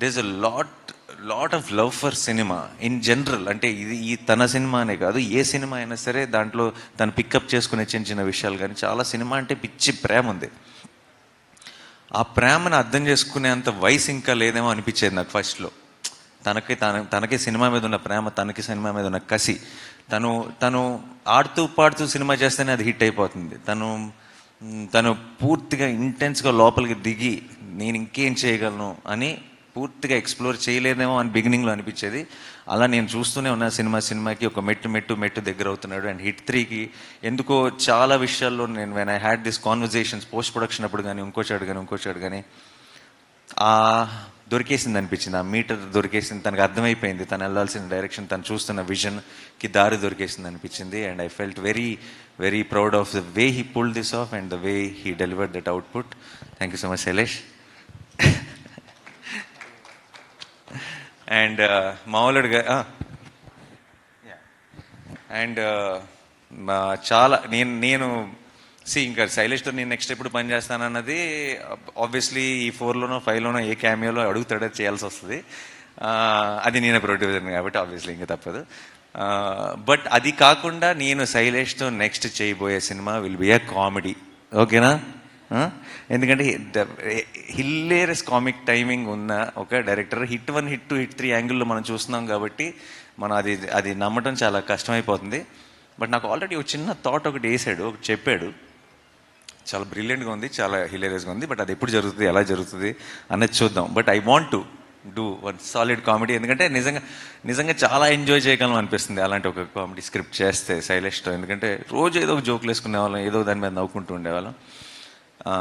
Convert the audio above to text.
There's a lot lot of love for cinema in general అంటే ఇది ఈ తన సినిమా అనే కాదు ఏ సినిమా అయినా సరే దాంట్లో తను పికప్ చేసుకునే చిన్న చిన్న విషయాలు కానీ చాలా సినిమా అంటే పిచ్చి ప్రేమ ఉంది. ఆ ప్రేమను అర్థం చేసుకునేంత వయసు ఇంకా లేదేమో అనిపించేది నాకు ఫస్ట్లో తనకి తన తనకి సినిమా మీద ఉన్న ప్రేమ తనకి సినిమా మీద ఉన్న కసి. తను తను ఆడుతూ పాడుతూ సినిమా చేస్తేనే అది హిట్ అయిపోతుంది. తను తను పూర్తిగా ఇంటెన్స్గా లోపలికి దిగి నేను ఇంకేం చేయగలను అని పూర్తిగా ఎక్స్ప్లోర్ చేయలేదేమో అని బిగినింగ్లో అనిపించేది. అలా నేను చూస్తూనే ఉన్న సినిమా సినిమాకి ఒక మెట్టు మెట్టు మెట్టు దగ్గర అవుతున్నాడు. అండ్ హిట్ త్రీకి ఎందుకో చాలా విషయాల్లో నేను when I had this conversations post production అప్పుడు కానీ ఇంకో చాడు కానీ ఇంకో చాడు కానీ ఆ దొరికేసింది అనిపించింది. ఆ మీటర్ దొరికేసింది. తనకు అర్థమైపోయింది. తను వెళ్ళాల్సిన డైరెక్షన్ తను చూస్తున్న విజన్కి దారి దొరికేసింది అనిపించింది. And I felt very very proud of the way he pull this off and the way he delivered that output thank you so much Shailesh and మామూలుగా అండ్ చాలా నేను నేను సి ఇంకా శైలేష్తో నేను నెక్స్ట్ ఎప్పుడు పని చేస్తానన్నది ఆబ్వియస్లీ ఈ ఫోర్లోనో ఫైవ్లోనో ఏ క్యామియోలో అడుగుతాడో చేయాల్సి వస్తుంది. అది నేను ప్రొడ్యూసర్ కాబట్టి ఆబ్వియస్లీ ఇంకా తప్పదు. బట్ అది కాకుండా నేను శైలేష్తో నెక్స్ట్ చేయబోయే cinema will be a comedy ఓకేనా ఎందుకంటే హిల్లేరస్ కామిక్ టైమింగ్ ఉన్న ఒక director hit one hit two hit three యాంగిల్లో మనం చూస్తున్నాం కాబట్టి మనం అది అది నమ్మటం చాలా కష్టమైపోతుంది. బట్ నాకు ఆల్రెడీ ఒక చిన్న థాట్ ఒకటి వేసాడు ఒకటి చెప్పాడు. చాలా బ్రిలియంట్గా ఉంది చాలా హిలేరియస్గా ఉంది బట్ అది ఎప్పుడు జరుగుతుంది ఎలా జరుగుతుంది అనేది చూద్దాం. But I want to do one solid comedy ఎందుకంటే నిజంగా నిజంగా చాలా ఎంజాయ్ చేయగలం అనిపిస్తుంది అలాంటి ఒక కామెడీ స్క్రిప్ట్ చేస్తే శైలేష్తో. ఎందుకంటే రోజు ఏదో ఒక జోకులు వేసుకునే వాళ్ళం ఏదో దాని మీద నవ్వుకుంటూ ఉండేవాళ్ళం. ఆ,